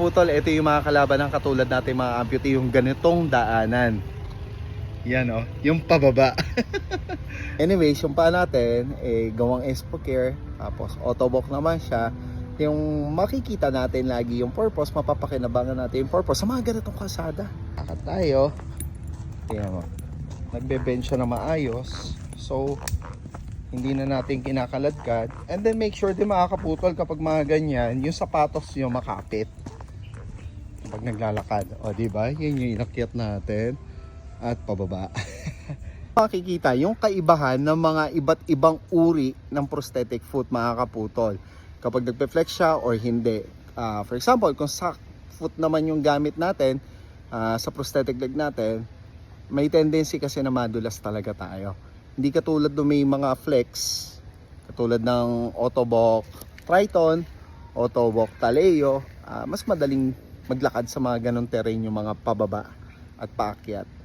kaputol, ito yung mga kalaban ng katulad natin mga amputee, yung ganitong daanan. Yan oh, yung pababa. Anyways, yung pa natin, eh, gawang Expo Care, tapos autobox naman siya. Yung makikita natin lagi yung purpose, mapapakinabangan natin yung purpose sa mga ganitong kalsada. Akat tayo. Tingnan mo. Nagbe-bend siya na maayos. So, hindi na natin kinakaladkad. And then make sure din makakaputol kapag mga ganyan, yung sapatos nyo makapit. Kapag naglalakad. O, di ba? Yan yung inakyat natin. At pababa. Makikita yung kaibahan ng mga iba't ibang uri ng prosthetic foot mga kaputol. Kapag nagpe-flex siya or hindi. Ah, for example, kung sa foot naman yung gamit natin, ah, sa prosthetic leg natin, may tendency kasi na madulas talaga tayo. Hindi katulad ng may mga flex, katulad ng Autobok Triton, Autobok Taleo, ah, mas madaling maglakad sa mga ganong terrain yung mga pababa at paakyat.